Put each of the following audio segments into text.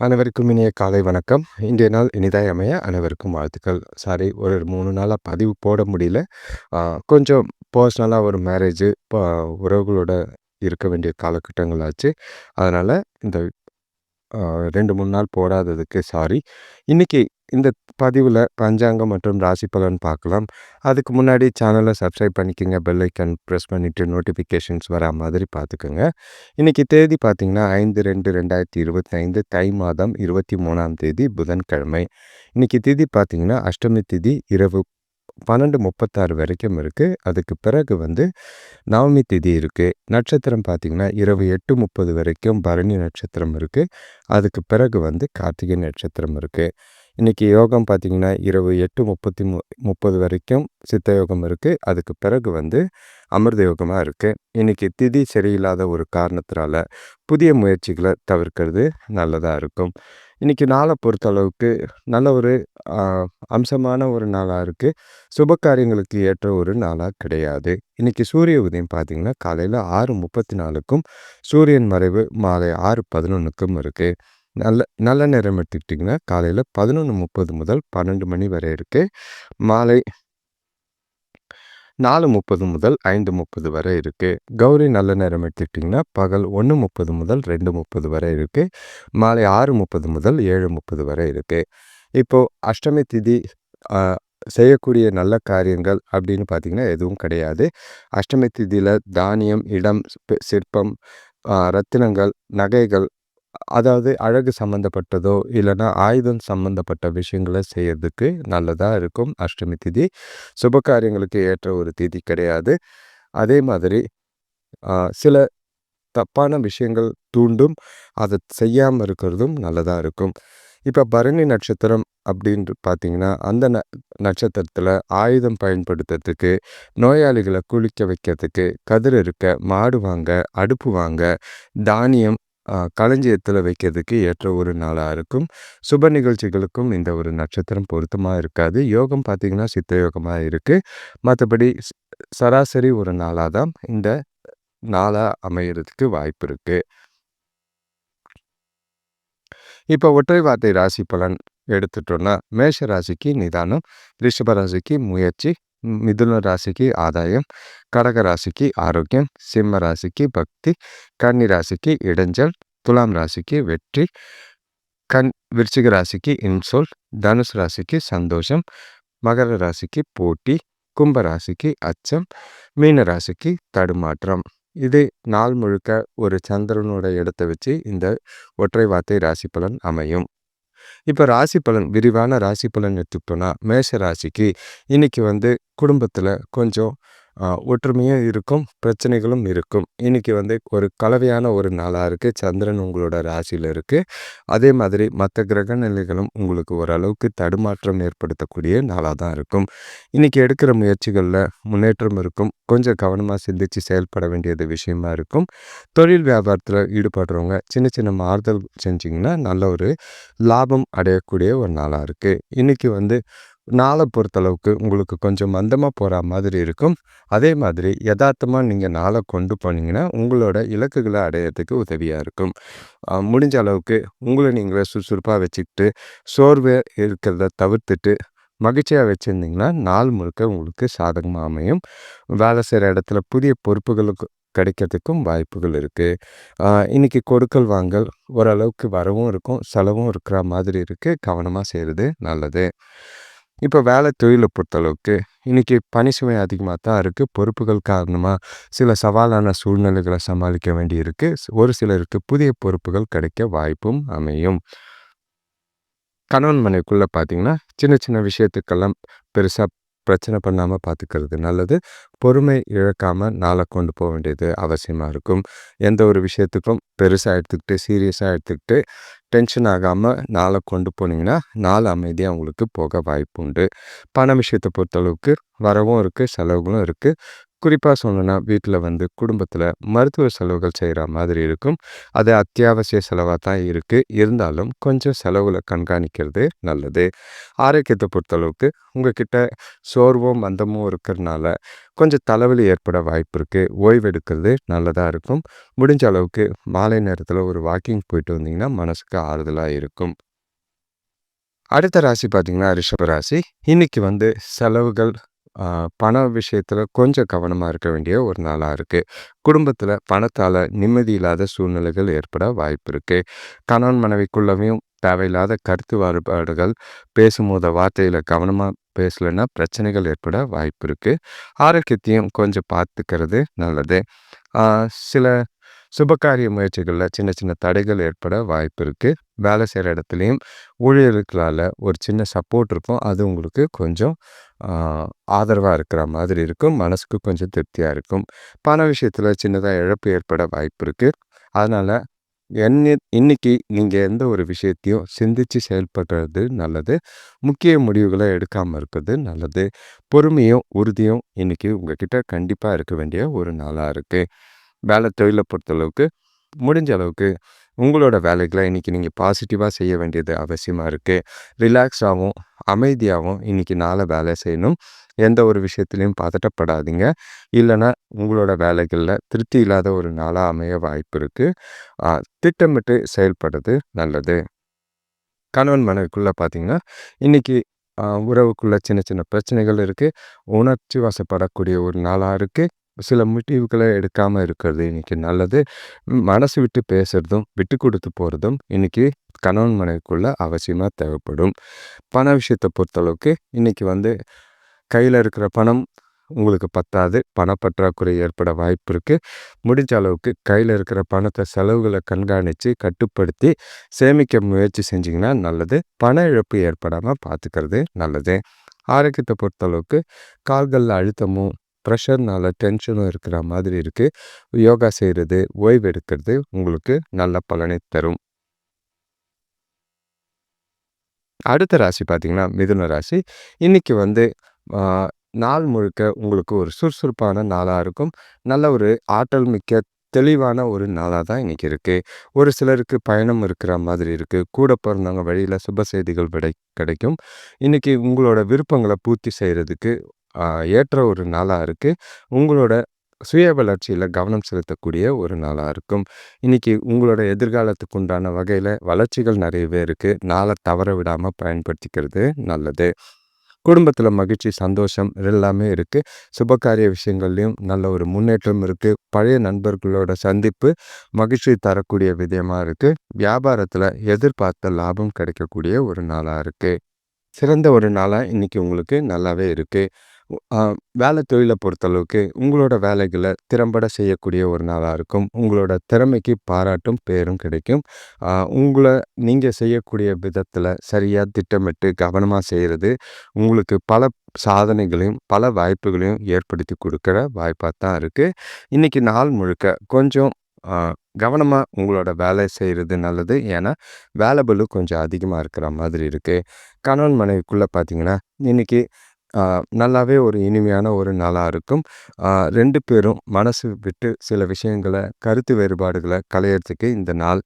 அனைவருக்கும் இனிய காலை வணக்கம். இன்றைய நாள் இனிதாய் அமைய அனைவருக்கும் வாழ்த்துக்கள். சாரி ஒரு மூணு நாளாக பதிவு போட முடியல. கொஞ்சம் பர்சனலாக ஒரு மேரேஜு இப்போ உறவுகளோட இருக்க வேண்டிய காலகட்டங்கள் ஆச்சு அதனால் இந்த ரெண்டு மூணு நாள் போடாததுக்கு சாரி. இன்றைக்கி இந்த பதிவில் பஞ்சாங்கம் மற்றும் ராசி பலன் பார்க்கலாம். அதுக்கு முன்னாடி சேனலை சப்ஸ்கிரைப் பண்ணிக்கோங்க. பெல் ஐக்கன் ப்ரெஸ் பண்ணிவிட்டு நோட்டிஃபிகேஷன்ஸ் வரா மாதிரி பார்த்துக்கோங்க. இன்றைக்கி தேதி பார்த்திங்கன்னா ஐந்து ரெண்டு ரெண்டாயிரத்தி இருபத்தி ஐந்து தை மாதம் இருபத்தி மூணாம் தேதி புதன்கிழமை. இன்றைக்கி தேதி பார்த்திங்கன்னா அஷ்டமி திதி இரவு பன்னெண்டு முப்பத்தாறு வரைக்கும் இருக்குது அதுக்கு பிறகு வந்து நவமி திதி இருக்குது நட்சத்திரம் பார்த்திங்கன்னா இரவு எட்டு முப்பது வரைக்கும் பரணி நட்சத்திரம் இருக்குது அதுக்கு பிறகு வந்து கார்த்திகை நட்சத்திரம் இருக்குது இன்றைக்கி யோகம் பார்த்திங்கன்னா இரவு எட்டு முப்பத்தி மு முப்பது வரைக்கும் சித்த யோகம் இருக்குது அதுக்கு பிறகு வந்து அமிர்த யோகமாக இருக்குது இன்றைக்கி திதி சரியில்லாத ஒரு காரணத்தினால புதிய முயற்சிகளை தவிர்க்கிறது நல்லதாக இருக்கும். இன்றைக்கி நாளை பொறுத்தளவுக்கு நல்ல ஒரு அம்சமான ஒரு நாளாக இருக்குது சுப காரியங்களுக்கு ஏற்ற ஒரு நாளாக கிடையாது. இன்றைக்கி சூரிய உதயம் பார்த்திங்கன்னா காலையில் ஆறு முப்பத்தி நாலுக்கும் சூரியன் மறைவு மாலை ஆறு பதினொன்றுக்கும் இருக்குது நல்ல நல்ல நேரம் எடுத்துக்கிட்டிங்கன்னா காலையில் பதினொன்று முப்பது முதல் பன்னெண்டு மணி வரை இருக்குது மாலை நாலு முப்பது முதல் ஐந்து முப்பது வரை இருக்குது கௌரி நல்ல நேரம் எடுத்துக்கிட்டிங்கன்னா பகல் ஒன்று முப்பது முதல் ரெண்டு முப்பது வரை இருக்குது மாலை ஆறு முப்பது முதல் ஏழு முப்பது வரை இருக்குது இப்போது அஷ்டமி திதி செய்யக்கூடிய நல்ல காரியங்கள் அப்படின்னு பார்த்திங்கன்னா எதுவும் கிடையாது. அஷ்டமி திதியில் தானியம் இடம் சிற்பம் ரத்தினங்கள் நகைகள் அதாவது அழகு சம்மந்தப்பட்டதோ இல்லைன்னா ஆயுதம் சம்மந்தப்பட்ட விஷயங்களை செய்யறதுக்கு நல்லதாக இருக்கும் அஷ்டமி திதி. சுப காரியங்களுக்கு ஏற்ற ஒரு திதி கிடையாது. அதே மாதிரி சில தப்பான விஷயங்கள் தூண்டும் அதை செய்யாமல் இருக்கிறதும் நல்லதாக இருக்கும். இப்போ பரணி நட்சத்திரம் அப்படின்ட்டு பார்த்தீங்கன்னா அந்த ந நட்சத்திரத்தில் ஆயுதம் பயன்படுத்துறதுக்கு நோயாளிகளை குளிக்க வைக்கிறதுக்கு கதிர் இருக்க மாடு வாங்க அடுப்பு வாங்க தானியம் களஞ்சியத்தில் வைக்கிறதுக்கு ஏற்ற ஒரு நாளாக இருக்கும். சுப நிகழ்ச்சிகளுக்கும் இந்த ஒரு நட்சத்திரம் பொருத்தமாக இருக்காது. யோகம் பார்த்திங்கன்னா சித்த யோகமாக இருக்குது மற்றபடி சராசரி ஒரு நாளாக தான் இந்த நாளாக அமையிறதுக்கு வாய்ப்பு இருக்குது இப்போ ஒற்றை வார்த்தை ராசி பலன் எடுத்துட்டோன்னா மேஷ ராசிக்கு நிதானம் ரிஷப ராசிக்கு முயற்சி மிதுன ராசிக்கு ஆதாயம் கடக ராசிக்கு ஆரோக்கியம் சிம்ம ராசிக்கு பக்தி கன்னி ராசிக்கு இடைஞ்சல் துலாம் ராசிக்கு வெற்றி கண் விருச்சிக ராசிக்கு இன்சொல் தனுசு ராசிக்கு சந்தோஷம் மகர ராசிக்கு போட்டி கும்ப ராசிக்கு அச்சம் மீன ராசிக்கு தடுமாற்றம். இது நாள் முழுக்க ஒரு சந்திரனோட இடத்தை வச்சு இந்த ஒற்றை வார்த்தை ராசி பலன் அமையும். இப்போ ராசி பலன் விரிவான ராசி பலன் எடுத்துக்கிட்டோன்னா மேஷ ராசிக்கு இன்னைக்கு வந்து குடும்பத்தில் கொஞ்சம் ஒற்றுமையும் இருக்கும் பிரச்சனைகளும் இருக்கும். இன்றைக்கி வந்து ஒரு கலவையான ஒரு நாளாக இருக்குது சந்திரன் உங்களோட ராசியில் இருக்குது அதே மாதிரி மற்ற கிரக நிலைகளும் உங்களுக்கு ஓரளவுக்கு தடுமாற்றம் ஏற்படுத்தக்கூடிய நாளாக தான் இருக்கும். இன்றைக்கி எடுக்கிற முயற்சிகளில் முன்னேற்றம் இருக்கும். கொஞ்சம் கவனமாக சிந்தித்து செயல்பட வேண்டியது விஷயமா இருக்கும். தொழில் வியாபாரத்தில் ஈடுபடுறவங்க சின்ன சின்ன மாறுதல் செஞ்சிங்கன்னா நல்ல ஒரு லாபம் அடையக்கூடிய ஒரு நாளாக இருக்குது இன்றைக்கி வந்து நாளை பொறுத்தளவுக்கு உங்களுக்கு கொஞ்சம் மந்தமாக போகிற மாதிரி இருக்கும். அதே மாதிரி யதார்த்தமாக நீங்கள் நாளை கொண்டு போனீங்கன்னா உங்களோட இலக்குகளை அடையிறதுக்கு உதவியாக இருக்கும். முடிஞ்ச அளவுக்கு உங்களை நீங்களே சுறுசுறுப்பாக வச்சுக்கிட்டு சோர்வு இருக்கிறத தவிர்த்துட்டு மகிழ்ச்சியாக வச்சுருந்திங்கன்னா நாள் முழுக்க உங்களுக்கு சாதகமாக அமையும். வேலை செய்கிற இடத்துல புதிய பொறுப்புகளுக்கு கிடைக்கிறதுக்கும் வாய்ப்புகள் இருக்குது இன்றைக்கி கொடுக்கல் வாங்கல் ஓரளவுக்கு வரவும் இருக்கும் செலவும் இருக்கிற மாதிரி இருக்குது கவனமாக செய்கிறது நல்லது. இப்போ வேலை தொழிலை பொறுத்தளவுக்கு இன்றைக்கி பணி சுமை அதிகமாக தான் இருக்குது பொறுப்புகள் காரணமாக சில சவாலான சூழ்நிலைகளை சமாளிக்க வேண்டி இருக்குது ஒரு சிலருக்கு புதிய பொறுப்புகள் கிடைக்க வாய்ப்பும் அமையும். கணவன் மனைவிக்குள்ளே பார்த்தீங்கன்னா சின்ன சின்ன விஷயத்துக்கெல்லாம் பெருசாக பிரச்சனை பண்ணாமல் பார்த்துக்கிறது நல்லது. பொறுமை இழக்காமல் நாளை கொண்டு போக வேண்டியது அவசியமாக இருக்கும். எந்த ஒரு விஷயத்துக்கும் பெருசாக எடுத்துக்கிட்டு சீரியஸாக எடுத்துக்கிட்டு டென்ஷன் ஆகாமல் நாளை கொண்டு போனீங்கன்னா நாள் அமைதியாக உங்களுக்கு போக வாய்ப்பு உண்டு பண விஷயத்தை பொறுத்தளவுக்கு வரவும் இருக்குது செலவுகளும் இருக்குது குறிப்பாக சொல்லணும்னா வீட்டில் வந்து குடும்பத்தில் மருத்துவ செலவுகள் செய்கிற மாதிரி இருக்கும். அது அத்தியாவசிய செலவாக தான் இருக்குது இருந்தாலும் கொஞ்சம் செலவுகளை கண்காணிக்கிறது நல்லது. ஆரோக்கியத்தை பொறுத்தளவுக்கு உங்ககிட்ட சோர்வும் மந்தமும் இருக்கிறதுனால கொஞ்சம் தலைவலி ஏற்பட வாய்ப்பு இருக்குது ஓய்வெடுக்கிறது நல்லதாக இருக்கும். முடிஞ்ச அளவுக்கு மாலை நேரத்தில் ஒரு வாக்கிங் போயிட்டு வந்தீங்கன்னா மனசுக்கு ஆறுதலாக இருக்கும். அடுத்த ராசி பார்த்திங்கன்னா ரிஷப ராசி. இன்றைக்கி வந்து செலவுகள் பண விஷயத்தில் கொஞ்சம் கவனமாக இருக்க வேண்டிய ஒரு நாளாக இருக்குது குடும்பத்தில் பணத்தால் நிம்மதி இல்லாத சூழ்நிலைகள் ஏற்பட வாய்ப்பு இருக்குது கணவன் மனைவிக்குள்ளவையும் தேவையில்லாத கருத்து வேறுபாடுகள் பேசும்போது வார்த்தையில் கவனமாக பேசலைன்னா பிரச்சனைகள் ஏற்பட வாய்ப்பு இருக்குது ஆரோக்கியத்தையும் கொஞ்சம் பார்த்துக்கிறது நல்லது. சில சுபகாரிய முயற்சிகளில் சின்ன சின்ன தடைகள் ஏற்பட வாய்ப்பு இருக்குது வேலை செய்கிற இடத்துலையும் ஊழியர்களால் ஒரு சின்ன சப்போர்ட் இருக்கும். அது உங்களுக்கு கொஞ்சம் ஆதரவாக இருக்கிற மாதிரி இருக்கும். மனசுக்கு கொஞ்சம் திருப்தியாக இருக்கும். பண விஷயத்தில் சின்னதாக இழப்பு ஏற்பட வாய்ப்பு இருக்குது அதனால் என்ன இன்னைக்கு நீங்கள் எந்த ஒரு விஷயத்தையும் சிந்தித்து செயல்படுறது நல்லது. முக்கிய முடிவுகளை எடுக்காமல் இருக்கிறது நல்லது. பொறுமையும் உறுதியும் இன்றைக்கி உங்ககிட்ட கண்டிப்பாக இருக்க வேண்டிய ஒரு நாளாக இருக்குது வேலை தொழிலை பொறுத்தளவுக்கு முடிஞ்ச அளவுக்கு உங்களோட வேலைகளை இன்றைக்கி நீங்கள் பாசிட்டிவாக செய்ய வேண்டியது அவசியமாக இருக்குது ரிலாக்ஸாகவும் அமைதியாகவும் இன்றைக்கி நாளை வேலை செய்யணும். எந்த ஒரு விஷயத்துலையும் பதட்டப்படாதீங்க. இல்லைன்னா உங்களோட வேலைகளில் திருப்தி இல்லாத ஒரு நாளாக அமைய வாய்ப்பு இருக்குது திட்டமிட்டு செயல்படுறது நல்லது. கணவன் மனைவிக்குள்ளே பார்த்தீங்கன்னா இன்றைக்கி உறவுக்குள்ளே சின்ன சின்ன பிரச்சனைகள் இருக்குது உணர்ச்சி வசப்படக்கூடிய ஒரு நாளாக இருக்குது சில முடிவுகளை எடுக்காமல் இருக்கிறது இன்றைக்கி நல்லது. மனசு விட்டு பேசுகிறதும் விட்டு கொடுத்து போகிறதும் இன்றைக்கி கணவன் மனைவிக்குள்ள அவசியமாக தேவைப்படும். பண விஷயத்தை பொறுத்தளவுக்கு இன்றைக்கி வந்து கையில் இருக்கிற பணம் உங்களுக்கு பத்தாது. பணப்பற்றாக்குறை ஏற்பட வாய்ப்பு இருக்குது முடிஞ்ச அளவுக்கு கையில் இருக்கிற பணத்தை செலவுகளை கண்காணித்து கட்டுப்படுத்தி சேமிக்க முயற்சி செஞ்சிங்கன்னா நல்லது. பண இழப்பு ஏற்படாமல் பார்த்துக்கிறது நல்லது. ஆரோக்கியத்தை பொறுத்தளவுக்கு கால்களில் அழுத்தமும் ப்ரெஷர்னால டென்ஷனும் இருக்கிற மாதிரி இருக்குது யோகா செய்கிறது ஓய்வு எடுக்கிறது உங்களுக்கு நல்ல பலனை தரும். அடுத்த ராசி பார்த்திங்கன்னா மிதுன ராசி. இன்றைக்கி வந்து நாள் முழுக்க உங்களுக்கு ஒரு சுறுசுறுப்பான நாளாக இருக்கும். நல்ல ஒரு ஆற்றல் மிக்க தெளிவான ஒரு நாளாக தான் இன்றைக்கி இருக்குது ஒரு சிலருக்கு பயணம் இருக்கிற மாதிரி இருக்குது கூட பிறந்தவங்க வழியில் சுப செய்திகள் விடை கிடைக்கும். இன்றைக்கி உங்களோட விருப்பங்களை பூர்த்தி செய்கிறதுக்கு ஏற்ற ஒரு நாளாக இருக்குது உங்களோட சுய வளர்ச்சியில் கவனம் செலுத்தக்கூடிய ஒரு நாளாக இருக்கும். இன்றைக்கி உங்களோட எதிர்காலத்துக்கு உண்டான வகையில் வளர்ச்சிகள் நிறையவே இருக்குது நாளை தவற விடாமல் பயன்படுத்திக்கிறது நல்லது. குடும்பத்தில் மகிழ்ச்சி சந்தோஷம் எல்லாமே இருக்குது சுபகாரிய விஷயங்கள்லையும் நல்ல ஒரு முன்னேற்றம் இருக்குது பழைய நண்பர்களோட சந்திப்பு மகிழ்ச்சி தரக்கூடிய விதமாக இருக்குது வியாபாரத்தில் எதிர்பார்த்த லாபம் கிடைக்கக்கூடிய ஒரு நாளாக இருக்குது சிறந்த ஒரு நாளாக இன்றைக்கி உங்களுக்கு நல்லாவே இருக்குது வேலை தொழிலை பொறுத்தளவுக்கு உங்களோட வேலைகளை திறம்பட செய்யக்கூடிய ஒரு நாளாக இருக்கும். உங்களோட திறமைக்கு பாராட்டும் பேரும் கிடைக்கும். உங்களை நீங்கள் செய்யக்கூடிய விதத்தில் சரியாக திட்டமிட்டு கவனமாக செய்கிறது உங்களுக்கு பல சாதனைகளையும் பல வாய்ப்புகளையும் ஏற்படுத்தி கொடுக்குற வாய்ப்பாக தான் இருக்குது இன்றைக்கி நாள் முழுக்க கொஞ்சம் கவனமாக உங்களோட வேலை செய்கிறது நல்லது. ஏன்னா வேலை பலு கொஞ்சம் அதிகமாக இருக்கிற மாதிரி இருக்குது கணவன் மனைவிக்குள்ளே பார்த்தீங்கன்னா இன்றைக்கி நல்லாவே ஒரு இனிமையான ஒரு நாளாக இருக்கும். ரெண்டு பேரும் மனசு விட்டு சில விஷயங்களை கருத்து வேறுபாடுகளை களையிறதுக்கு இந்த நாள்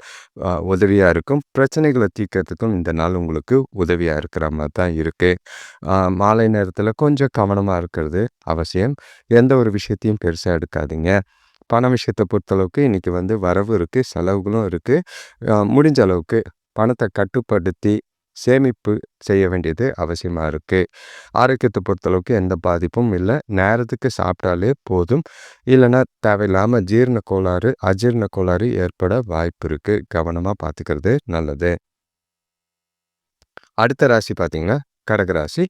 உதவியாக இருக்கும். பிரச்சனைகளை தீர்க்கறதுக்கும் இந்த நாள் உங்களுக்கு உதவியாக இருக்கிற மாதிரி தான் இருக்குது மாலை நேரத்தில் கொஞ்சம் கவனமாக இருக்கிறது அவசியம். எந்த ஒரு விஷயத்தையும் பெருசாக எடுக்காதீங்க. பண விஷயத்தை பொறுத்தளவுக்கு இன்றைக்கி வந்து வரவு இருக்குது செலவுகளும் இருக்குது முடிஞ்ச அளவுக்கு பணத்தை கட்டுப்படுத்தி சேமிப்பு செய்ய வேண்டியது அவசியமாக இருக்குது ஆரோக்கியத்தை பொறுத்தளவுக்கு எந்த பாதிப்பும் இல்லை. நேரத்துக்கு சாப்பிட்டாலே போதும். இல்லைன்னா தேவையில்லாமல் ஜீரண கோளாறு அஜீரண கோளாறு ஏற்பட வாய்ப்பு இருக்குது கவனமாக பார்த்துக்கிறது நல்லது. அடுத்த ராசி பார்த்திங்கன்னா கடகராசி.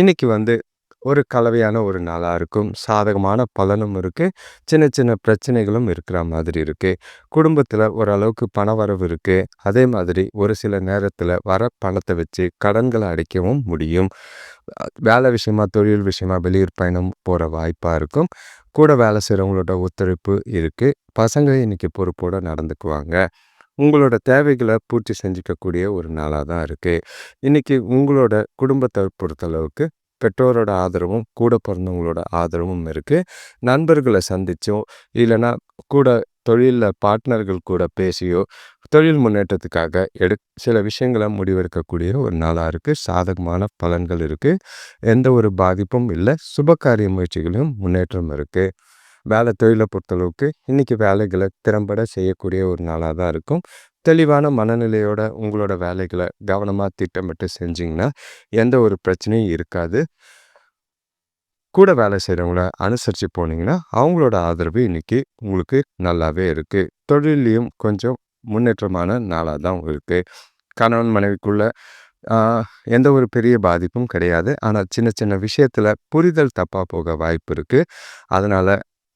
இன்றைக்கி வந்து ஒரு கலவையான ஒரு நாளாக இருக்கும். சாதகமான பலனும் இருக்குது சின்ன சின்ன பிரச்சனைகளும் இருக்கிற மாதிரி இருக்குது குடும்பத்தில் ஓரளவுக்கு பண வரவு இருக்குது அதே மாதிரி ஒரு சில நேரத்தில் வர பணத்தை வச்சு கடன்களை அடைக்கவும் முடியும். வேலை விஷயமா தொழில் விஷயமா வெளியூர் பயணம் போகிற வாய்ப்பாக இருக்கும். கூட வேலை செய்கிறவங்களோட ஒத்துழைப்பு இருக்குது பசங்க இன்றைக்கி பொறுப்போடு நடந்துக்குவாங்க. உங்களோட தேவைகளை பூர்த்தி செஞ்சுக்கக்கூடிய ஒரு நாளாக தான் இருக்குது இன்றைக்கி உங்களோட குடும்பத்தை பொறுத்தளவுக்கு பெற்றோரோட ஆதரவும் கூட பிறந்தவங்களோட ஆதரவும் இருக்குது நண்பர்களை சந்தித்தோ இல்லைன்னா கூட தொழிலில் பார்ட்னர்கள் கூட பேசியோ தொழில் முன்னேற்றத்துக்காக எடு சில விஷயங்களை முடிவெடுக்கக்கூடிய ஒரு நாளாக இருக்குது சாதகமான பலன்கள் இருக்குது எந்த ஒரு பாதிப்பும் இல்லை. சுபகாரிய முயற்சிகளும் முன்னேற்றம் இருக்குது வேலை தொழிலை பொறுத்தளவுக்கு இன்றைக்கி வேலைகளை திறம்பட செய்யக்கூடிய ஒரு நாளாக தான் இருக்கும். தெளிவான மனநிலையோட உங்களோட வேலைகளை கவனமாக திட்டமிட்டு செஞ்சிங்கன்னா எந்த ஒரு பிரச்சனையும் இருக்காது. கூட வேலை செய்கிறவங்கள அனுசரித்து போனீங்கன்னா அவங்களோட ஆதரவு இன்றைக்கி உங்களுக்கு நல்லாவே இருக்குது தொழிலையும் கொஞ்சம் முன்னேற்றமான நாளாக தான் இருக்குது கணவன் மனைவிக்குள்ள எந்த ஒரு பெரிய பாதிப்பும் கிடையாது. ஆனால் சின்ன சின்ன விஷயத்தில் புரிதல் தப்பாக போக வாய்ப்பு இருக்குது அதனால்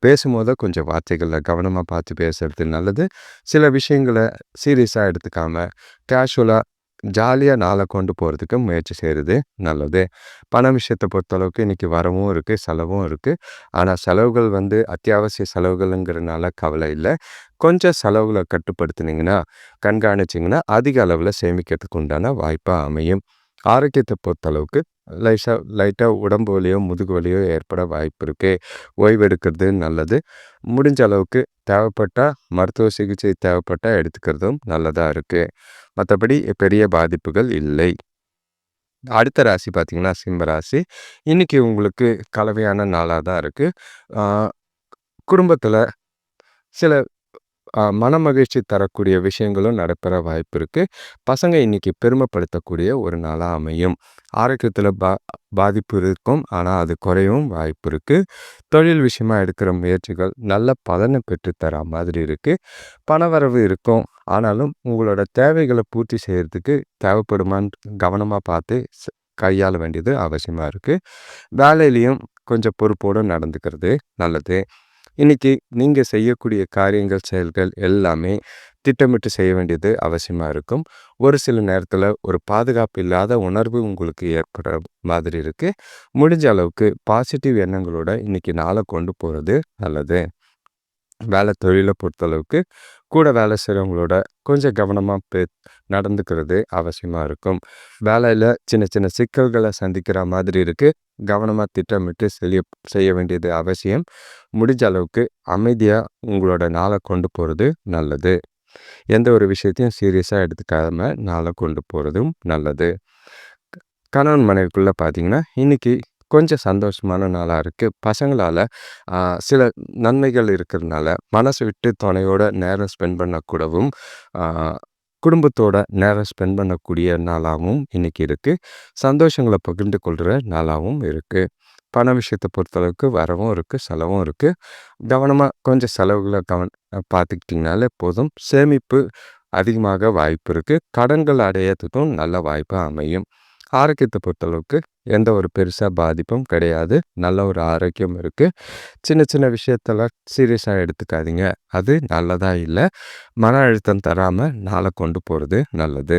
பேசும்போது கொஞ்சம் வார்த்தைகளில் கவனமாக பார்த்து பேசுறது நல்லது. சில விஷயங்களை சீரியஸாக எடுத்துக்காமல் கேஷுவலாக ஜாலியாக நாளை கொண்டு போகிறதுக்கு முயற்சி செய்கிறது நல்லது. பண விஷயத்தை பொறுத்தளவுக்கு இன்றைக்கி வரவும் இருக்குது செலவும் இருக்குது ஆனால் செலவுகள் வந்து அத்தியாவசிய செலவுகள்ங்கிறதுனால கவலை இல்லை. கொஞ்சம் செலவுகளை கட்டுப்படுத்துனீங்கன்னா கண்காணிச்சிங்கன்னா அதிக அளவில் சேமிக்கிறதுக்கு உண்டான வாய்ப்பாக அமையும். ஆரோக்கியத்தை பொறுத்தளவுக்கு லைட்டாக லைட்டாக உடம்பு வலியோ முதுகு வலியோ ஏற்பட வாய்ப்பு இருக்குது ஓய்வெடுக்கிறது நல்லது. முடிஞ்ச அளவுக்கு தேவைப்பட்டால் மருத்துவ சிகிச்சை தேவைப்பட்டால் எடுத்துக்கிறதும் நல்லதாக இருக்குது மற்றபடி பெரிய பாதிப்புகள் இல்லை. அடுத்த ராசி பார்த்திங்கன்னா சிம்ம ராசி. இன்றைக்கி உங்களுக்கு கலவையான நாளாக தான் இருக்குது குடும்பத்தில் சில மன மகிழ்ச்சி தரக்கூடிய விஷயங்களும் நடைபெற வாய்ப்பு இருக்குது பசங்க இன்றைக்கி பெருமைப்படுத்தக்கூடிய ஒரு நாளாக அமையும். ஆரோக்கியத்தில் பா பாதிப்பு இருக்கும். ஆனால் அது குறையவும் வாய்ப்பு இருக்குது தொழில் விஷயமாக எடுக்கிற முயற்சிகள் நல்ல பலனை பெற்றுத்தர மாதிரி இருக்குது பணவரவு இருக்கும். ஆனாலும் உங்களோட தேவைகளை பூர்த்தி செய்கிறதுக்கு தேவைப்படுமான்னு கவனமாக பார்த்து கையாள வேண்டியது அவசியமாக இருக்குது வேலையிலையும் கொஞ்சம் பொறுப்போடு நடந்துக்கிறது நல்லது. இன்றைக்கி நீங்கள் செய்யக்கூடிய காரியங்கள் செயல்கள் எல்லாமே திட்டமிட்டு செய்ய வேண்டியது அவசியமாக இருக்கும். ஒரு சில நேரத்தில் ஒரு பாதுகாப்பு இல்லாத உணர்வு உங்களுக்கு ஏற்படுற மாதிரி இருக்குது முடிஞ்ச அளவுக்கு பாசிட்டிவ் எண்ணங்களோட இன்றைக்கி நாளை கொண்டு போகிறது நல்லது. வேலை தொழிலை பொறுத்தளவுக்கு கூட வேலை செய்கிறவங்களோட கொஞ்சம் கவனமாக பே நடந்துக்கிறது அவசியமாக இருக்கும். வேலையில் சின்ன சின்ன சிக்கல்களை சந்திக்கிற மாதிரி இருக்குது கவனமாக திட்டமிட்டு செய்ய செய்ய வேண்டியது அவசியம். முடிஞ்ச அளவுக்கு அமைதியாக உங்களோட நாளை கொண்டு போகிறது நல்லது. எந்த ஒரு விஷயத்தையும் சீரியஸாக எடுத்துக்காம நாளை கொண்டு போகிறதும் நல்லது. கணவன் மனைவிக்குள்ளே பார்த்தீங்கன்னா இன்றைக்கி கொஞ்சம் சந்தோஷமான நாளாக இருக்குது பசங்களால் சில நன்மைகள் இருக்கிறதுனால மனசு விட்டு துணையோட நேரம் ஸ்பெண்ட் பண்ணக்கூடவும் குடும்பத்தோட நேரம் ஸ்பெண்ட் பண்ணக்கூடிய நாளாகவும் இன்றைக்கி இருக்குது சந்தோஷங்களை பகிர்ந்து கொள்கிற நாளாகவும் இருக்குது பண விஷயத்தை பொறுத்தளவுக்கு வரவும் இருக்குது செலவும் இருக்குது கவனமாக கொஞ்சம் செலவுகளை கவன் பார்த்துக்கிட்டிங்கனாலே போதும். சேமிப்பு அதிகமாக வாய்ப்பு இருக்குது கடன்கள் அடையிறதுக்கும் நல்ல வாய்ப்பாக அமையும். ஆரோக்கியத்தை பொறுத்தளவுக்கு எந்த ஒரு பெருசாக பாதிப்பும் கிடையாது. நல்ல ஒரு ஆரோக்கியம் இருக்குது சின்ன சின்ன விஷயத்தெல்லாம் சீரியஸாக எடுத்துக்காதீங்க. அது நல்லதாக இல்லை. மன அழுத்தம் தராமல் நாளை கொண்டு போகிறது நல்லது.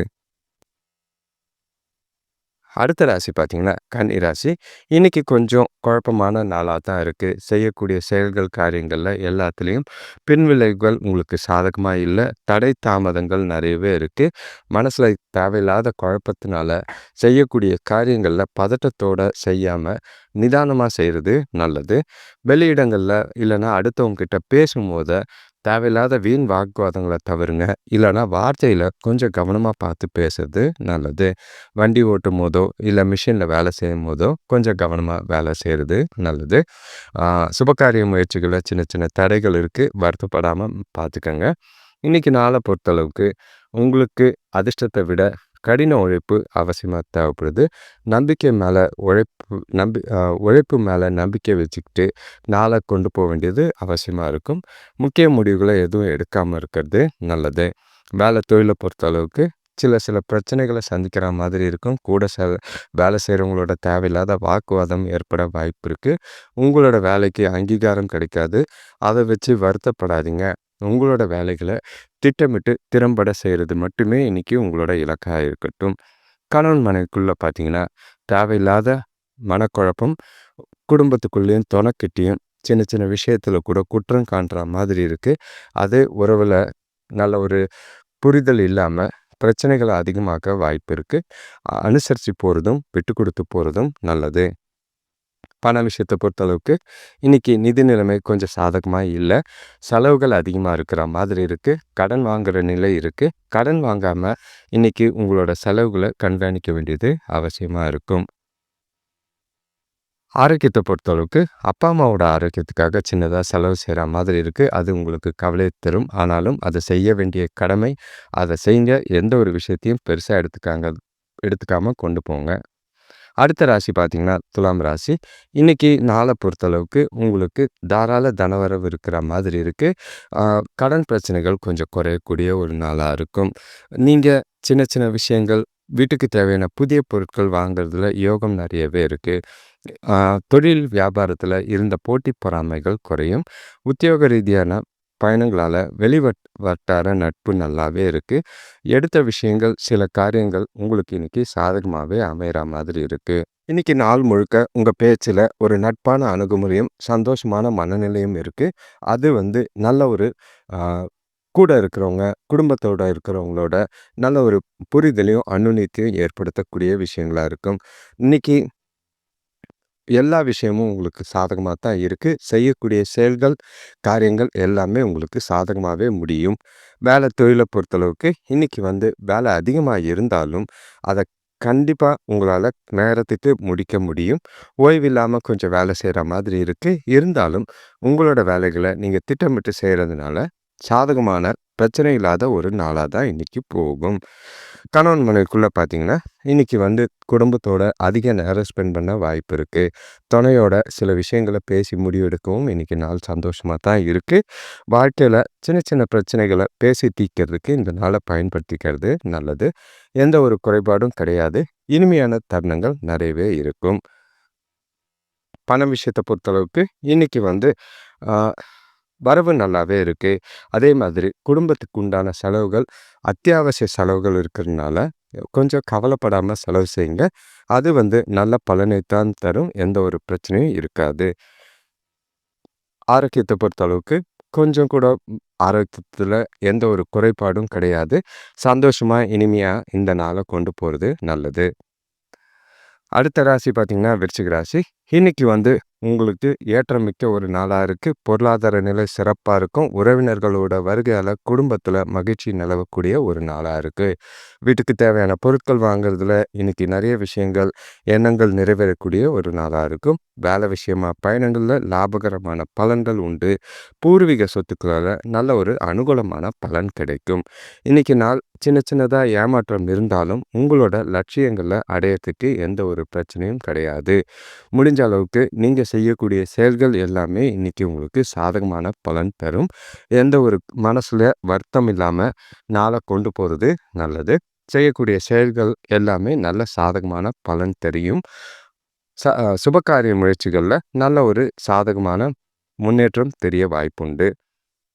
அடுத்த ராசி பார்த்தீங்கன்னா கன்னி ராசி. இன்றைக்கி கொஞ்சம் குழப்பமான நாளாக தான் இருக்குது செய்யக்கூடிய செயல்கள் காரியங்களில் எல்லாத்துலேயும் பின்விளைவுகள் உங்களுக்கு சாதகமாக இல்லை. தடை தாமதங்கள் நிறையவே இருக்குது மனசில் தேவையில்லாத குழப்பத்தினால செய்யக்கூடிய காரியங்களில் பதட்டத்தோடு செய்யாமல் நிதானமாக செய்கிறது நல்லது. வெளியிடங்களில் இல்லைன்னா அடுத்தவங்க கிட்ட பேசும்போது தேவையில்லாத வீண் வாக்குவாதங்களை தவிருங்க இல்லைனா வார்த்தையில் கொஞ்சம் கவனமாக பார்த்து பேசுறது நல்லது. வண்டி ஓட்டும் போதோ இல்லை மிஷினில் வேலை செய்யும் போதோ கொஞ்சம் கவனமாக வேலை செய்கிறது நல்லது. சுபகாரிய முயற்சிகளில் சின்ன சின்ன தடைகள் இருக்குது வருத்தப்படாமல் பார்த்துக்கோங்க. இன்றைக்கி நாளை பொறுத்தளவுக்கு உங்களுக்கு அதிர்ஷ்டத்தை விட கடின உழைப்பு அவசியமாக தேவைப்படுது. நம்பிக்கை மேலே உழைப்பு நம்பி உழைப்பு மேலே நம்பிக்கை வச்சுக்கிட்டு நாளை கொண்டு போக வேண்டியது அவசியமாக இருக்கும். முக்கிய முடிவுகளை எதுவும் எடுக்காமல் இருக்கிறது நல்லது. வேலை தொழிலை பொறுத்த அளவுக்கு சில சில பிரச்சனைகளை சந்திக்கிற மாதிரி இருக்கும். கூட செ வேலை செய்கிறவங்களோட தேவையில்லாத வாக்குவாதம் ஏற்பட வாய்ப்பு இருக்குது உங்களோட வேலைக்கு அங்கீகாரம் கிடைக்காது. அதை வச்சு வருத்தப்படாதீங்க. உங்களோட வேலைகளை திட்டமிட்டு திறம்பட செய்கிறது மட்டுமே இன்றைக்கி உங்களோட இலக்காக இருக்கட்டும். கணவன் மனைவிக்குள்ளே பார்த்தீங்கன்னா தேவையில்லாத மனக்குழப்பம் குடும்பத்துக்குள்ளேயும் தொணக்கிட்டையும் சின்ன சின்ன விஷயத்தில் கூட குற்றம் காண்ற மாதிரி இருக்குது அது உறவில் நல்ல ஒரு புரிதல் இல்லாமல் பிரச்சனைகளை அதிகமாக்க வாய்ப்பு இருக்குது அனுசரித்து போகிறதும் விட்டு கொடுத்து போகிறதும் நல்லது. பண விஷயத்தை பொறுத்தளவுக்கு இன்றைக்கி நிதி நிலைமை கொஞ்சம் சாதகமாக இல்லை. செலவுகள் அதிகமாக இருக்கிற மாதிரி இருக்குது கடன் வாங்குகிற நிலை இருக்குது கடன் வாங்காமல் இன்றைக்கி உங்களோட செலவுகளை கண்காணிக்க வேண்டியது அவசியமாக இருக்கும். ஆரோக்கியத்தை பொறுத்தளவுக்கு அப்பா அம்மாவோட ஆரோக்கியத்துக்காக சின்னதாக செலவு செய்கிற மாதிரி இருக்குது அது உங்களுக்கு கவலை தரும். ஆனாலும் அதை செய்ய வேண்டிய கடமை அதை செய்ய எந்த ஒரு விஷயத்தையும் பெருசாக எடுத்துக்காங்க எடுத்துக்காமல் கொண்டு போங்க. அடுத்த ராசி பார்த்திங்கன்னா துலாம் ராசி. இன்றைக்கி நாளை பொறுத்தளவுக்கு உங்களுக்கு தாராள தனவரவு இருக்கிற மாதிரி இருக்குது கடன் பிரச்சனைகள் கொஞ்சம் குறையக்கூடிய ஒரு நாளாக இருக்கும். நீங்கள் சின்ன சின்ன விஷயங்கள் வீட்டுக்கு தேவையான புதிய பொருட்கள் வாங்குறதுல யோகம் நிறையவே இருக்குது தொழில் வியாபாரத்தில் இருந்த போட்டி பொறாமைகள் குறையும். உத்தியோக ரீதியான பயணங்களால் வெளிவட் வட்டார நட்பு நல்லாவே இருக்குது எடுத்த விஷயங்கள் சில காரியங்கள் உங்களுக்கு இன்னைக்கு சாதகமாகவே அமைகிற மாதிரி இருக்குது இன்னைக்கு நாள் முழுக்க உங்கள் பேச்சில் ஒரு நட்பான அணுகுமுறையும் சந்தோஷமான மனநிலையும் இருக்குது அது வந்து நல்ல ஒரு கூட இருக்கிறவங்க குடும்பத்தோட இருக்கிறவங்களோட நல்ல ஒரு புரிதலையும் அனுநீத்தையும் ஏற்படுத்தக்கூடிய விஷயங்களாக இருக்கும். இன்றைக்கி எல்லா விஷயமும் உங்களுக்கு சாதகமாக தான் இருக்குது செய்யக்கூடிய செயல்கள் காரியங்கள் எல்லாமே உங்களுக்கு சாதகமாகவே முடியும். வேலை தொழிலை பொறுத்தளவுக்கு இன்றைக்கி வந்து வேலை அதிகமாக இருந்தாலும் அதை கண்டிப்பாக உங்களால் நேரத்துக்கு முடிக்க முடியும். ஓய்வு இல்லாமல் கொஞ்சம் வேலை செய்கிற மாதிரி இருக்குது இருந்தாலும் உங்களோட வேலைகளை நீங்கள் திட்டமிட்டு செய்கிறதுனால சாதகமான பிரச்சனை இல்லாத ஒரு நாளாக தான் இன்றைக்கி போகும். கணவன் மனைவிக்குள்ளே பார்த்தீங்கன்னா இன்றைக்கி வந்து குடும்பத்தோட அதிக நேரம் ஸ்பெண்ட் பண்ண வாய்ப்பு இருக்குது துணையோட சில விஷயங்களை பேசி முடிவெடுக்கவும் இன்றைக்கி நாள் சந்தோஷமாக தான் இருக்குது வாழ்க்கையில் சின்ன சின்ன பிரச்சனைகளை பேசி தீர்க்கிறதுக்கு இந்த நாளை பயன்படுத்திக்கிறது நல்லது. எந்த ஒரு குறைபாடும் கிடையாது. இனிமையான தருணங்கள் நிறையவே இருக்கும். பண விஷயத்தை பொறுத்தளவுக்கு இன்றைக்கி வந்து வரவு நல்லாவே இருக்குது அதே மாதிரி குடும்பத்துக்கு உண்டான செலவுகள் அத்தியாவசிய செலவுகள் இருக்கிறதுனால கொஞ்சம் கவலைப்படாமல் செலவு செய்யுங்க. அது வந்து நல்ல பலனை தான் தரும். எந்த ஒரு பிரச்சனையும் இருக்காது. ஆரோக்கியத்தை பொறுத்தளவுக்கு கொஞ்சம் கூட ஆரோக்கியத்தில் எந்த ஒரு குறைபாடும் கிடையாது. சந்தோஷமாக இனிமையாக இந்த நாளை கொண்டு போகிறது நல்லது. அடுத்த ராசி பார்த்திங்கன்னா விருச்சிக ராசி. இன்னைக்கு வந்து உங்களுக்கு ஏற்றமிக்க ஒரு நாளாக இருக்குது பொருளாதார நிலை சிறப்பாக இருக்கும். உறவினர்களோட வருகையால் குடும்பத்தில் மகிழ்ச்சி நிலவக்கூடிய ஒரு நாளாக இருக்குது வீட்டுக்கு தேவையான பொருட்கள் வாங்குறதுல இன்னைக்கு நிறைய விஷயங்கள் எண்ணங்கள் நிறைவேறக்கூடிய ஒரு நாளாக இருக்கும். வேலை விஷயமா பயணங்களில் லாபகரமான பலன்கள் உண்டு. பூர்வீக சொத்துக்களால் நல்ல ஒரு அனுகூலமான பலன் கிடைக்கும். இன்னைக்கு நாள் சின்ன சின்னதாக ஏமாற்றம் இருந்தாலும் உங்களோட லட்சியங்களை அடையறதுக்கு எந்த ஒரு பிரச்சனையும் கிடையாது. முடிஞ்ச அளவுக்கு நீங்கள் செய்யக்கூடிய செயல்கள் எல்லாமே இன்றைக்கி உங்களுக்கு சாதகமான பலன் தரும். எந்த ஒரு மனசில் வருத்தம் இல்லாமல் நாளை கொண்டு போகிறது நல்லது. செய்யக்கூடிய செயல்கள் எல்லாமே நல்ல சாதகமான பலன் தெரியும். ச சுபகாரிய முயற்சிகளில் நல்ல ஒரு சாதகமான முன்னேற்றம் தெரிய வாய்ப்புண்டு.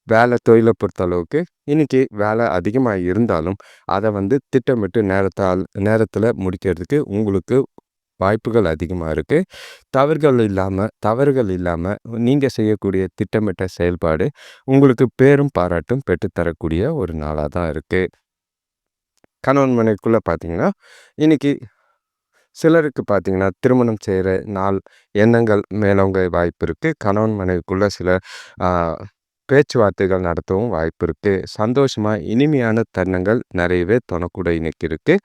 வேலை தொழிலை பொறுத்தளவுக்கு இன்றைக்கி வேலை அதிகமாக இருந்தாலும் அதை வந்து திட்டமிட்டு நேரத்தால் நேரத்தில் முடிக்கிறதுக்கு உங்களுக்கு வாய்ப்புகள் அதிகமாக இருக்குது தவறுகள் இல்லாமல் தவறுகள் இல்லாமல் நீங்கள் செய்யக்கூடிய திட்டமிட்ட செயல்பாடு உங்களுக்கு பேரும் பாராட்டும் பெற்றுத்தரக்கூடிய ஒரு நாளாக தான் இருக்குது கணவன் மனைக்குள்ளே பார்த்தீங்கன்னா இன்றைக்கி சிலருக்கு பார்த்தீங்கன்னா திருமணம் செய்கிற நாள் எண்ணங்கள் மேலோங்க வாய்ப்பு இருக்குது கணவன் மனைவிக்குள்ளே சில பேச்சுவார்த்தைகள் நடத்தவும் வாய்ப்பு இருக்குது சந்தோஷமாக இனிமையான தருணங்கள் நிறையவே தொணக்கூட இன்னைக்கு இருக்குது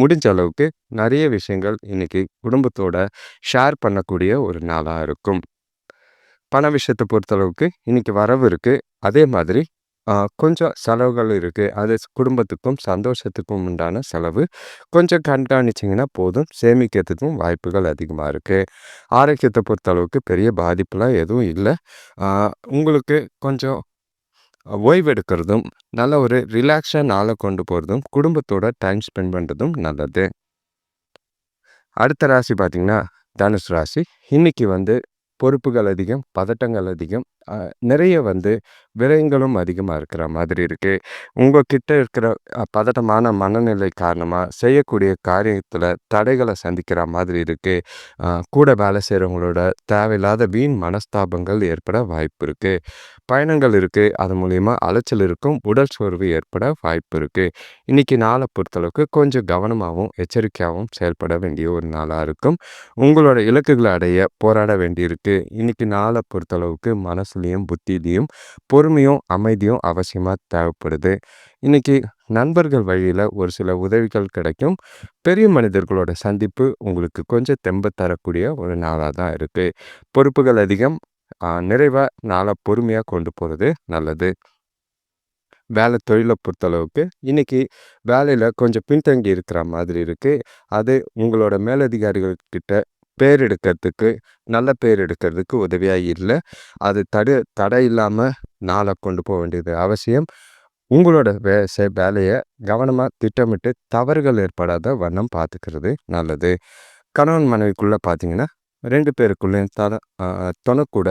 முடிஞ்ச அளவுக்கு நிறைய விஷயங்கள் இன்னைக்கு குடும்பத்தோட ஷேர் பண்ணக்கூடிய ஒரு நாளாக இருக்கும். பண விஷயத்தை பொறுத்தளவுக்கு இன்னைக்கு வரவு இருக்குது அதே மாதிரி கொஞ்சம் செலவுகள் இருக்குது அது குடும்பத்துக்கும் சந்தோஷத்துக்கும் உண்டான செலவு. கொஞ்சம் கண்காணிச்சிங்கன்னா போதும். சேமிக்கிறதுக்கும் வாய்ப்புகள் அதிகமாக இருக்குது ஆரோக்கியத்தை பொறுத்தளவுக்கு பெரிய பாதிப்புலாம் எதுவும் இல்லை. உங்களுக்கு கொஞ்சம் ஓய்வெடுக்கிறதும் நல்ல ஒரு ரிலாக்ஸாக நாளை கொண்டு போகிறதும் குடும்பத்தோட டைம் ஸ்பெண்ட் பண்ணுறதும் நல்லது. அடுத்த ராசி பார்த்திங்கன்னா தனுஷ் ராசி. இன்றைக்கி வந்து பொறுப்புகள் அதிகம் பதட்டங்கள் அதிகம். நிறைய வந்து விரயங்களும் அதிகமாக இருக்கிற மாதிரி இருக்குது உங்கள்கிட்ட இருக்கிற பதட்டமான மனநிலை காரணமாக செய்யக்கூடிய காரியத்தில் தடைகளை சந்திக்கிற மாதிரி இருக்குது கூட வேலை செய்கிறவங்களோட தேவையில்லாத வீண் மனஸ்தாபங்கள் ஏற்பட வாய்ப்பு இருக்குது பயணங்கள் இருக்குது அது மூலிமா அலைச்சல் இருக்கும் உடல் சோர்வு ஏற்பட வாய்ப்பு இருக்குது இன்றைக்கி நாளை பொறுத்தளவுக்கு கொஞ்சம் கவனமாகவும் எச்சரிக்கையாகவும் செயல்பட வேண்டிய ஒரு நாளாக இருக்கும். உங்களோட இலக்குகளை அடைய போராட வேண்டியிருக்கு. இன்றைக்கி நாளை பொறுத்தளவுக்கு மனசுலேயும் புத்திலையும் பொறுமையும் அமைதியும் அவசியமாக தேவைப்படுது. இன்றைக்கி நண்பர்கள் வழியில் ஒரு சில உதவிகள் கிடைக்கும். பெரிய மனிதர்களோட சந்திப்பு உங்களுக்கு கொஞ்சம் தெம்பு தரக்கூடிய ஒரு நாளாக தான் இருக்குது பொறுப்புகள் அதிகம். நிறைவாக நாளாக பொறுமையாக கொண்டு போகிறது நல்லது. வேலை தொழிலை பொறுத்தளவுக்கு இன்றைக்கி வேலையில் கொஞ்சம் பின்தங்கி இருக்கிற மாதிரி இருக்குது அது உங்களோட மேலதிகாரிகள்கிட்ட பேர் எடுக்கிறதுக்கு நல்ல பேர் எடுக்கிறதுக்கு உதவியாக இல்லை. அது தடு தடை இல்லாமல் நாளை கொண்டு போக வேண்டியது அவசியம். உங்களோட வே வேலையை கவனமாக திட்டமிட்டு தவறுகள் ஏற்படாத வண்ணம் பார்த்துக்கிறது நல்லது. கணவன் மனைவிக்குள்ளே பார்த்தீங்கன்னா ரெண்டு பேருக்குள்ளேயும் தன துணக்கூட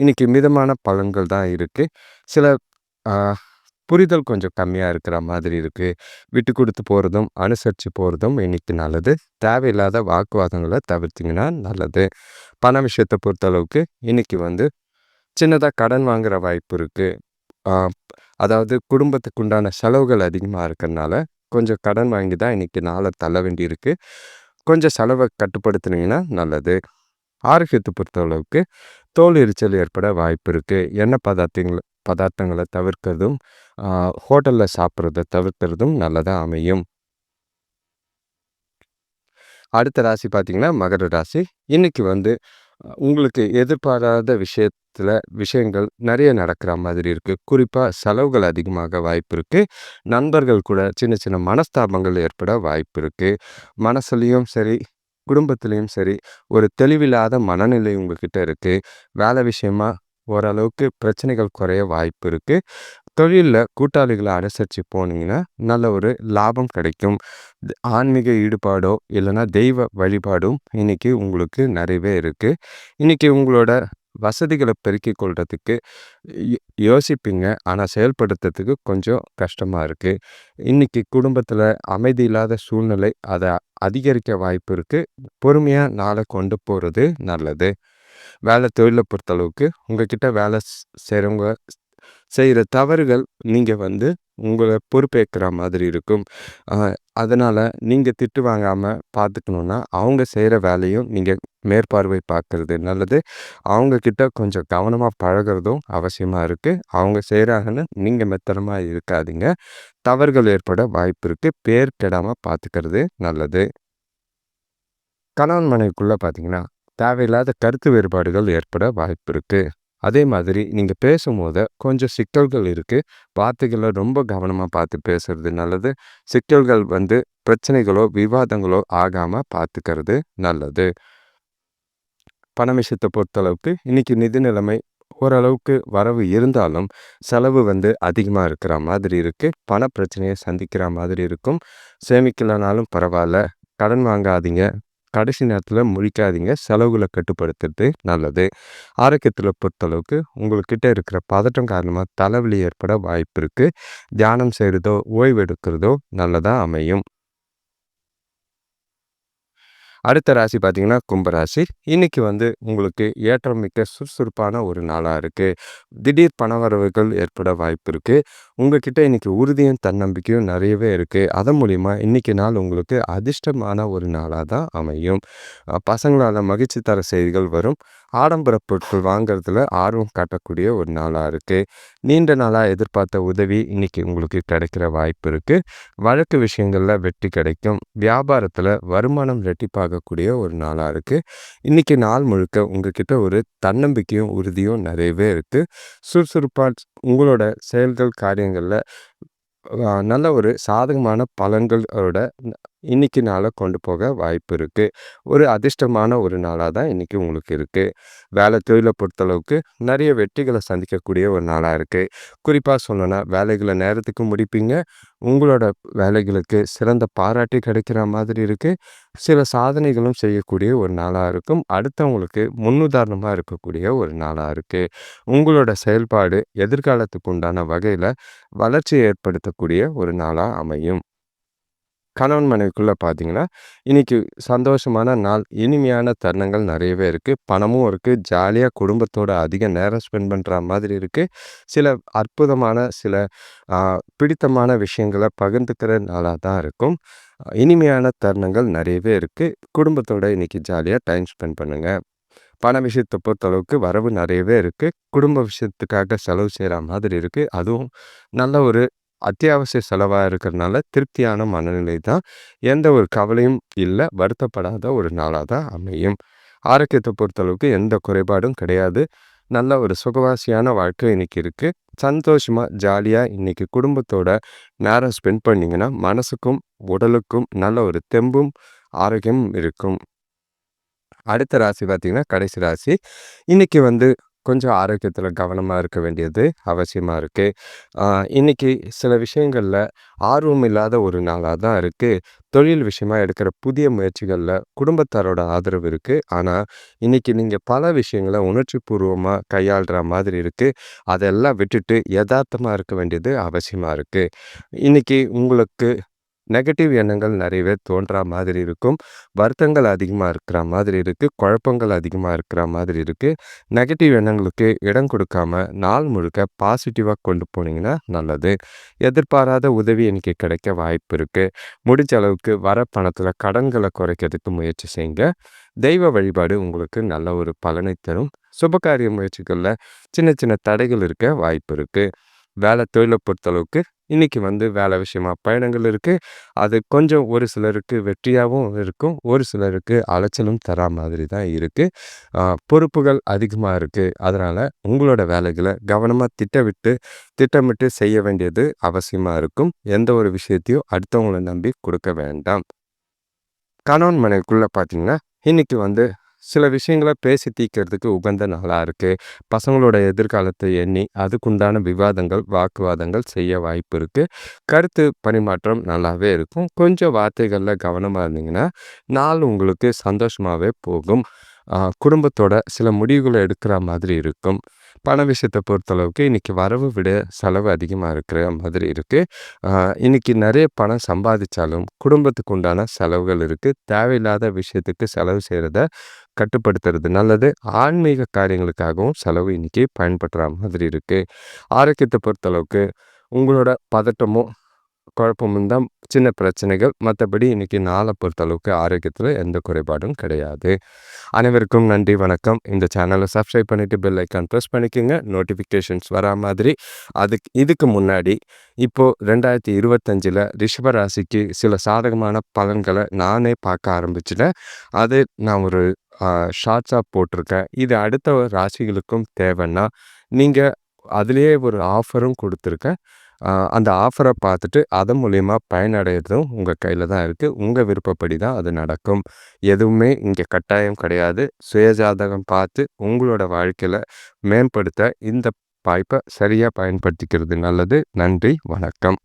இன்றைக்கி மிதமான பலன்கள் தான் இருக்குது சில புரிதல் கொஞ்சம் கம்மியாக இருக்கிற மாதிரி இருக்குது விட்டு கொடுத்து போகிறதும் அனுசரித்து போகிறதும் இன்றைக்கி நல்லது. தேவையில்லாத வாக்குவாதங்களை தவிர்த்திங்கன்னா நல்லது. பண விஷயத்தை பொறுத்தளவுக்கு இன்றைக்கி வந்து சின்னதாக கடன் வாங்குகிற வாய்ப்பு இருக்குது அதாவது குடும்பத்துக்கு உண்டான செலவுகள் அதிகமாக இருக்கிறனால கொஞ்சம் கடன் வாங்கி தான் இன்றைக்கி நாளை தள்ள வேண்டியிருக்கு. கொஞ்சம் செலவை கட்டுப்படுத்துனீங்கன்னா நல்லது. ஆரோக்கியத்தை பொறுத்தளவுக்கு தோல் எரிச்சல் ஏற்பட வாய்ப்பு இருக்குது எண்ணெய் பதார்த்தங்கள் பதார்த்தங்களை தவிர்க்கிறதும் ஹோட்டலில் சாப்பிட்றத தவிர்க்கிறதும் நல்லதாக அமையும். அடுத்த ராசி பார்த்திங்கன்னா மகர ராசி. இன்றைக்கி வந்து உங்களுக்கு எதிர்பாராத விஷயத்தில் விஷயங்கள் நிறைய நடக்கிற மாதிரி இருக்குது குறிப்பாக செலவுகள் அதிகமாக வாய்ப்பு இருக்குது நண்பர்கள் கூட சின்ன சின்ன மனஸ்தாபங்கள் ஏற்பட வாய்ப்பு இருக்குது மனசுலேயும் சரி குடும்பத்துலேயும் சரி ஒரு தெளிவில்லாத மனநிலை உங்ககிட்ட இருக்குது வேலை விஷயமா ஓரளவுக்கு பிரச்சனைகள் குறைய வாய்ப்பு இருக்குது தொழிலில் கூட்டாளிகளை அனுசரித்து போனீங்கன்னா நல்ல ஒரு லாபம் கிடைக்கும். ஆன்மீக ஈடுபாடோ இல்லைன்னா தெய்வ வழிபாடும் இன்றைக்கி உங்களுக்கு நிறையவே இருக்குது இன்றைக்கி உங்களோட வசதிகளை பெருக்கிக் கொள்றதுக்கு யோசிப்பீங்க. ஆனால் செயல்படுத்துறதுக்கு கொஞ்சம் கஷ்டமாக இருக்குது இன்றைக்கி குடும்பத்தில் அமைதி இல்லாத சூழ்நிலை அதை அதிகரிக்க வாய்ப்பு இருக்குது பொறுமையாக நாளை கொண்டு போகிறது நல்லது. வேலை தொழிலை பொறுத்தளவுக்கு உங்ககிட்ட வேலை செய்கிறவங்க செய்கிற தவறுகள் நீங்கள் வந்து உங்களை பொறுப்பேற்கிற மாதிரி இருக்கும். அதனால் நீங்கள் திட்டு வாங்காமல் பார்த்துக்கணுன்னா அவங்க செய்கிற வேலையும் நீங்கள் மேற்பார்வை பார்க்குறது நல்லது. அவங்கக்கிட்ட கொஞ்சம் கவனமாக பழகிறதும் அவசியமாக இருக்குது அவங்க செய்கிறாங்கன்னு நீங்கள் மெத்தனமாக இருக்காதீங்க. தவறுகள் ஏற்பட வாய்ப்பு இருக்குது பேர் கெடாமல் பார்த்துக்கிறது நல்லது. கணவன் மனைவிக்குள்ளே பார்த்தீங்கன்னா தேவையில்லாத கருத்து வேறுபாடுகள் ஏற்பட வாய்ப்பு இருக்குது அதே மாதிரி நீங்கள் பேசும்போது கொஞ்சம் சிக்கல்கள் இருக்குது வார்த்தைகளை ரொம்ப கவனமாக பார்த்து பேசுறது நல்லது. சிக்கல்கள் வந்து பிரச்சனைகளோ விவாதங்களோ ஆகாமல் பார்த்துக்கிறது நல்லது. பண விஷயத்தை பொறுத்தளவுக்கு இன்றைக்கி நிதி நிலைமை ஓரளவுக்கு வரவு இருந்தாலும் செலவு வந்து அதிகமாக இருக்கிற மாதிரி இருக்குது பண பிரச்சனையை சந்திக்கிற மாதிரி இருக்கும். சேமிக்கலைனாலும் பரவாயில்ல. கடன் வாங்காதீங்க. கடைசி நேரத்தில் முழிக்காதீங்க. செலவுகளை கட்டுப்படுத்துறது நல்லது. ஆரோக்கியத்தில் பொறுத்தளவுக்கு உங்கள்கிட்ட இருக்கிற பதட்டம் காரணமாக தலைவலி ஏற்பட வாய்ப்பு இருக்குது தியானம் செய்கிறதோ ஓய்வு எடுக்கிறதோ நல்லதாக அமையும். அடுத்த ராசி பார்த்தீங்கன்னா கும்பராசி. இன்னைக்கு வந்து உங்களுக்கு ஏற்றம் மிக்க சுறுசுறுப்பான ஒரு நாளாக இருக்குது திடீர் பணவரவுகள் ஏற்பட வாய்ப்பு இருக்குது உங்ககிட்ட இன்றைக்கி உறுதியும் தன்னம்பிக்கையும் நிறையவே இருக்குது அதன் மூலிமா இன்னைக்கு நாள் உங்களுக்கு அதிர்ஷ்டமான ஒரு நாளாக தான் அமையும். பசங்களால் மகிழ்ச்சி தர செய்திகள் வரும். ஆடம்பர பொருட்கள் வாங்குறதுல ஆர்வம் காட்டக்கூடிய ஒரு நாளாக இருக்குது நீண்ட நாளாக எதிர்பார்த்த உதவி இன்றைக்கி உங்களுக்கு கிடைக்கிற வாய்ப்பு இருக்குது வழக்கு விஷயங்களில் வெற்றி கிடைக்கும். வியாபாரத்தில் வருமானம் ரெட்டிப்பாகக்கூடிய ஒரு நாளாக இருக்குது இன்றைக்கி நாள் முழுக்க உங்ககிட்ட ஒரு தன்னம்பிக்கையும் உறுதியும் நிறையவே இருக்குது சுறுசுறுப்பாக உங்களோட செயல்கள் காரியங்களில் நல்ல ஒரு சாதகமான பலன்களோட இன்னைக்கு நாளை கொண்டு போக வாய்ப்பு இருக்குது ஒரு அதிர்ஷ்டமான ஒரு நாளாக தான் இன்றைக்கி உங்களுக்கு இருக்குது வேலை தொழிலை பொறுத்தளவுக்கு நிறைய வெற்றிகளை சந்திக்கக்கூடிய ஒரு நாளாக இருக்குது குறிப்பாக சொல்லணும்னா வேலைகளை நேரத்துக்கு முடிப்பீங்க. உங்களோட வேலைகளுக்கு சிறந்த பாராட்டு கிடைக்கிற மாதிரி இருக்குது சில சாதனைகளும் செய்யக்கூடிய ஒரு நாளாக இருக்கும். அடுத்தவங்களுக்கு முன்னுதாரணமாக இருக்கக்கூடிய ஒரு நாளாக இருக்குது உங்களோட செயல்பாடு எதிர்காலத்துக்கு உண்டான வகையில் வளர்ச்சி ஏற்படுத்தக்கூடிய ஒரு நாளாக அமையும். கணவன் மனைவிக்குள்ளே பார்த்தீங்கன்னா இன்றைக்கி சந்தோஷமான நாள் இனிமையான தருணங்கள் நிறையவே இருக்குது பணமும் இருக்குது ஜாலியாக குடும்பத்தோட அதிக நேரம் ஸ்பெண்ட் பண்ணுற மாதிரி இருக்குது சில அற்புதமான சில பிடித்தமான விஷயங்களை பகிர்ந்துக்கிற நாளாக தான் இருக்கும். இனிமையான தருணங்கள் நிறையவே இருக்குது குடும்பத்தோட இன்றைக்கி ஜாலியாக டைம் ஸ்பெண்ட் பண்ணுங்கள் பண விஷயத்தை பொறுத்தளவுக்கு வரவு நிறையவே இருக்குது குடும்ப விஷயத்துக்காக செலவு செய்கிற மாதிரி இருக்குது அதுவும் நல்ல ஒரு அத்தியாவசிய செலவாக இருக்கிறதுனால திருப்தியான மனநிலை தான். எந்த ஒரு கவலையும் இல்லை வருத்தப்படாத ஒரு நாளாக தான் அமையும். ஆரோக்கியத்தை பொறுத்தளவுக்கு எந்த குறைபாடும் கிடையாது. நல்ல ஒரு சுகவாசியான வாழ்க்கை இன்னைக்கு இருக்குது சந்தோஷமாக ஜாலியாக இன்னைக்கு குடும்பத்தோட நேரம் ஸ்பெண்ட் பண்ணிங்கன்னா மனசுக்கும் உடலுக்கும் நல்ல ஒரு தெம்பும் ஆரோக்கியமும் இருக்கும். அடுத்த ராசி பார்த்திங்கன்னா கடைசி ராசி. இன்றைக்கி வந்து கொஞ்சம் ஆரோக்கியத்தில் கவனமாக இருக்க வேண்டியது அவசியமாக இருக்குது இன்றைக்கி சில விஷயங்களில் ஆர்வம் இல்லாத ஒரு நாளாக தான் இருக்குது தொழில் விஷயமாக எடுக்கிற புதிய முயற்சிகளில் குடும்பத்தாரோட ஆதரவு இருக்குது ஆனால் இன்றைக்கி நீங்கள் பல விஷயங்களை உணர்ச்சி பூர்வமாக கையாளுற மாதிரி இருக்குது அதெல்லாம் விட்டுட்டு யதார்த்தமாக இருக்க வேண்டியது அவசியமாக இருக்குது இன்றைக்கி உங்களுக்கு நெகட்டிவ் எண்ணங்கள் நிறையவே தோன்றா மாதிரி இருக்கும். வருத்தங்கள் அதிகமாக இருக்கிற மாதிரி இருக்குது குழப்பங்கள் அதிகமாக இருக்கிற மாதிரி இருக்குது நெகட்டிவ் எண்ணங்களுக்கு இடம் கொடுக்காம நாள் முழுக்க பாசிட்டிவாக கொண்டு போனீங்கன்னா நல்லது. எதிர்பாராத உதவி எனக்கு கிடைக்க வாய்ப்பு இருக்குது முடிஞ்ச அளவுக்கு வர பணத்தில் கடன்களை குறைக்கிறதுக்கு முயற்சி செய்யுங்க. தெய்வ வழிபாடு உங்களுக்கு நல்ல ஒரு பலனை தரும். சுபகாரிய முயற்சிகளில் சின்ன சின்ன தடைகள் இருக்க வாய்ப்பு இருக்குது வேலை தொழிலை பொறுத்தளவுக்கு இன்றைக்கி வந்து வேலை விஷயமா பயணங்கள் இருக்குது அது கொஞ்சம் ஒரு சிலருக்கு வெற்றியாகவும் இருக்கும். ஒரு சிலருக்கு அலைச்சலும் தரா மாதிரி தான் இருக்குது பொறுப்புகள் அதிகமாக இருக்குது அதனால் உங்களோட வேலைகளை கவனமாக திட்டமிட்டு திட்டமிட்டு செய்ய வேண்டியது அவசியமாக இருக்கும். எந்த ஒரு விஷயத்தையும் அடுத்தவங்களை நம்பி கொடுக்க வேண்டாம். கணவன் மனைவிக்குள்ளே பார்த்தீங்கன்னா இன்றைக்கி வந்து சில விஷயங்களை பேசி தீர்க்கறதுக்கு உகந்த நாளாக இருக்குது பசங்களோட எதிர்காலத்தை எண்ணி அதுக்குண்டான விவாதங்கள் வாக்குவாதங்கள் செய்ய வாய்ப்பு இருக்குது கருத்து பரிமாற்றம் நல்லாவே இருக்கும். கொஞ்சம் வார்த்தைகளில் கவனமாக இருந்தீங்கன்னா நாள் உங்களுக்கு சந்தோஷமாகவே போகும். குடும்பத்தோட சில முடிவுகளை எடுக்கிற மாதிரி இருக்கும். பண விஷயத்தை பொறுத்தளவுக்கு இன்றைக்கி வரவு விட செலவு அதிகமாக இருக்கிற மாதிரி இருக்குது இன்றைக்கி நிறைய பணம் சம்பாதிச்சாலும் குடும்பத்துக்கு உண்டான செலவுகள் இருக்குது தேவையில்லாத விஷயத்துக்கு செலவு செய்கிறத கட்டுப்படுத்துறது நல்லது. ஆன்மீக காரியங்களுக்காகவும் செலவு இன்றைக்கி பயன்படுற மாதிரி இருக்குது ஆரோக்கியத்தை பொறுத்தளவுக்கு உங்களோட பதட்டமும் குழப்பமும் தான் சின்ன பிரச்சனைகள். மற்றபடி இன்றைக்கி நாளை பொறுத்தளவுக்கு ஆரோக்கியத்தில் எந்த குறைபாடும் கிடையாது. அனைவருக்கும் நன்றி வணக்கம். இந்த சேனலை சப்ஸ்கிரைப் பண்ணிவிட்டு பெல் ஐக்கான் ப்ரெஸ் பண்ணிக்கோங்க. நோட்டிஃபிகேஷன்ஸ் வரா மாதிரி. அதுக்கு இதுக்கு முன்னாடி இப்போது ரெண்டாயிரத்தி இருபத்தஞ்சில் ரிஷபராசிக்கு சில சாதகமான பலன்களை நானே பார்க்க ஆரம்பிச்சிட்டேன். அது நான் ஒரு ஷார்ட்ஸாக போட்டிருக்கேன். இது அடுத்த ராசிகளுக்கும் தேவைன்னா நீங்கள் அதுலேயே ஒரு ஆஃபரும் கொடுத்துருக்கேன். அந்த ஆஃபரை பார்த்துட்டு அதன் மூலயமா பயனடைகிறதும் உங்கள் கையில் தான் இருக்குது உங்கள் விருப்பப்படி தான் அது நடக்கும். எதுவுமே இங்கே கட்டாயம் கிடையாது. சுயஜாதகம் பார்த்து உங்களோட வாழ்க்கையில் மேம்படுத்த இந்த வாய்ப்பை சரியாக பயன்படுத்திக்கிறது நல்லது. நன்றி. வணக்கம்.